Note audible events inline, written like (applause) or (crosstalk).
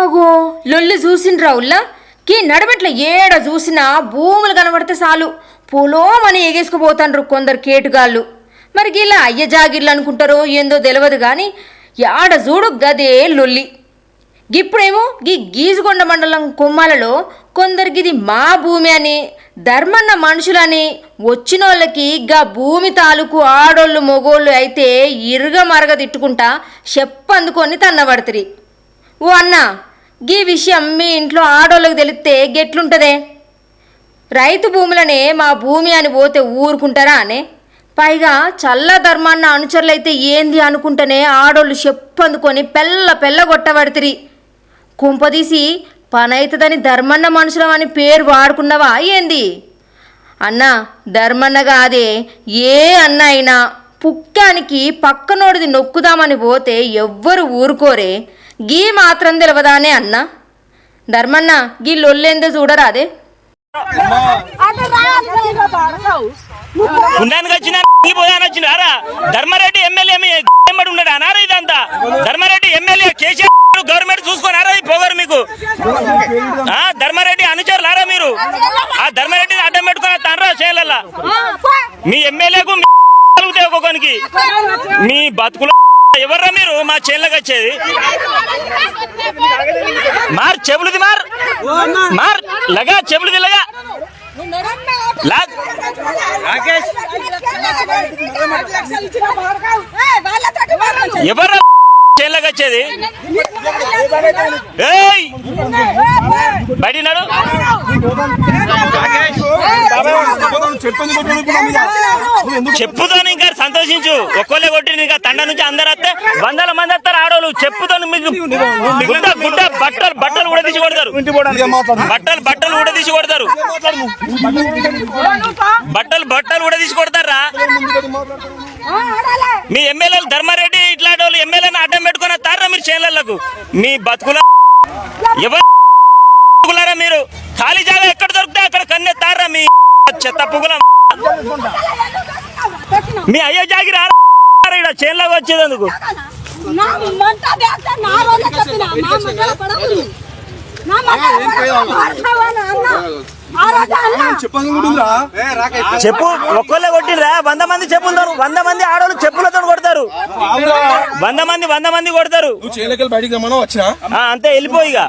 అగో లొల్లి చూసిండ్రా ఉల్లా? కీ నడబెట్ల ఏడ చూసినా భూములు కనబడితే చాలు. పొలోమని ఎగేసుకుపోతాండ్రు కొందరు కేటుగాళ్ళు. మరి ఇలా అయ్య జాగిర్లు అనుకుంటారో ఏందో తెలియదు కానీ యాడ చూడు గదే లొల్లి. ఇప్పుడేమో గీ గీజుగొండ మండలం కొమ్మాలలో కొందరికి ఇది మా భూమి అని ధర్మన్న మనుషులని వచ్చిన వాళ్ళకి గా భూమి తాలూకు ఆడోళ్ళు మొగోళ్ళు అయితే ఇరుగ మరగ తిట్టుకుంటా చెప్పందుకొని తన్నబడతరి. ఓ అన్న గీ విషయం మీ ఇంట్లో ఆడోళ్ళకి తెలిస్తే గెట్లుంటదే. రైతు భూములనే మా భూమి అని పోతే ఊరుకుంటారా అనే. పైగా చల్ల ధర్మాన్న అనుచరులైతే ఏంది అనుకుంటేనే ఆడోళ్ళు చెప్పందుకొని పెళ్ళ పెళ్ళ కొట్టబడితిరి కుంపదీసి పనైతుందని ధర్మన్న మనుషులం అని పేరు వాడుకున్నావా ఏంది? అన్న ధర్మన్న కాదే ఏ అన్న అయినా పుక్కానికి పక్కనోడిది నొక్కుదామని పోతే ఎవ్వరు ఊరుకోరే. గీ మాత్రం తెలవదానే అన్న. ధర్మన్న గీ లొల్లేందో చూడరాదే. వచ్చిన ఈ పోయాని వచ్చిన అరా. ధర్మారెడ్డి ఎమ్మెల్యే మీ ఉన్నాడు? అనారా ఇదంతా? ధర్మారెడ్డి ఎమ్మెల్యే కేసీఆర్ గవర్నమెంట్ చూసుకున్నారా పోగారు మీకు? ఆ ధర్మారెడ్డి అనుచరులారా మీరు? ఆ ధర్మారెడ్డి అడ్డం పెట్టుకున్న తండ్రా చేయాల మీ ఎమ్మెల్యేకు ఒక్కొక్కనికి మీ బతుకుల (laughs) ఎవర్రా మీరు? మా చేనులకు వచ్చేది. మార్ చెబులుది మార్. మార్ లగా చెబులుది లగా. లాగ్ ఎవర్రా (laughs) చేనులకు వచ్చేది? ఏయ్! బయటినాడు చెప్పుతో ఇంకా సంతోషించు. ఒక్కలే కొట్టి ఇంకా తండ నుంచి అందరు వస్తే వందల మంది వస్తారు ఆడోళ్ళు. చెప్పుతో మీకు గుడ్డ గుడ్డ బట్టలు బట్టలు కూడా తీసి కొడతారు. బట్టలు బట్టలు కూడా తీసి కొడతారు. బట్టలు బట్టలు కూడా తీసి కొడతారా? మీ ఎమ్మెల్యేలు ధర్మారెడ్డి ఇట్లాంటి వాళ్ళు ఎమ్మెల్యేని అడ్డం పెట్టుకుని వస్తారా మీరు చేనులకు మీ బతుకుల ఎవరు మీరు? ఖాళీ జాగా ఎక్కడ దొరికితే అక్కడ కన్నెత్తారా మీ చెత్త పువ్వుల మీ అయ్యో జాగిరి ఇక్కడ చేనులోకి వచ్చేదందుకు చెప్పు ఒక్కళ్ళే కొట్టిరా వంద మంది చెప్పులతో వంద మంది ఆడవాళ్ళు చెప్పులతో కొడతారు. వంద మంది వంద మంది కొడతారు. అంతే వెళ్ళిపోయిగా